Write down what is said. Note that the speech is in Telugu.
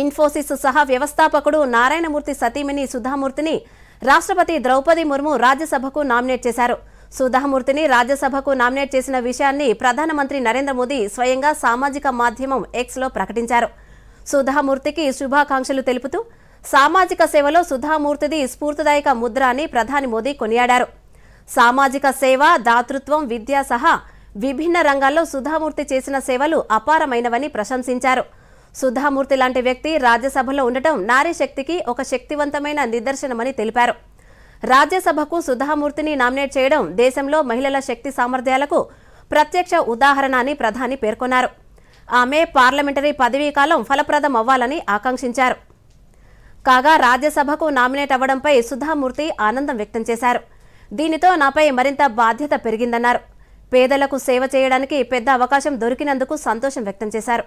ఇన్ఫోసిస్ సహా వ్యవస్థాపకుడు నారాయణమూర్తి సతీమణి సుధామూర్తిని రాష్ట్రపతి ద్రౌపది ముర్ము రాజ్యసభకు నామినేట్ చేశారు. సుధామూర్తిని రాజ్యసభకు నామినేట్ చేసిన విషయాన్ని ప్రధానమంత్రి నరేంద్ర మోదీ స్వయంగా సామాజిక మాధ్యమం ఎక్స్లో ప్రకటించారు. సుధామూర్తికి శుభాకాంక్షలు తెలుపుతూ సామాజిక సేవలో సుధామూర్తిది స్ఫూర్తిదాయక ముద్ర అని ప్రధాని మోదీ కొనియాడారు. సామాజిక సేవ దాతృత్వం విద్య సహా విభిన్న రంగాల్లో సుధామూర్తి చేసిన సేవలు అపారమైనవని ప్రశంసించారు. సుధామూర్తి లాంటి వ్యక్తి రాజ్యసభలో ఉండటం నారీ శక్తికి ఒక శక్తివంతమైన నిదర్శనమని తెలిపారు. రాజ్యసభకు సుధామూర్తిని నామినేట్ చేయడం దేశంలో మహిళల శక్తి సామర్థ్యాలకు ప్రత్యక్ష ఉదాహరణ అని ప్రధాని పేర్కొన్నారు. ఆమె పార్లమెంటరీ పదవీకాలం ఫలప్రదం అవ్వాలని ఆకాంక్షించారు. కాగా రాజ్యసభకు నామినేట్ అవ్వడంపై సుధామూర్తి ఆనందం వ్యక్తం చేశారు. దీనితో నాపై మరింత బాధ్యత పెరిగిందన్నారు. పేదలకు సేవ చేయడానికి పెద్ద అవకాశం దొరికినందుకు సంతోషం వ్యక్తం చేశారు.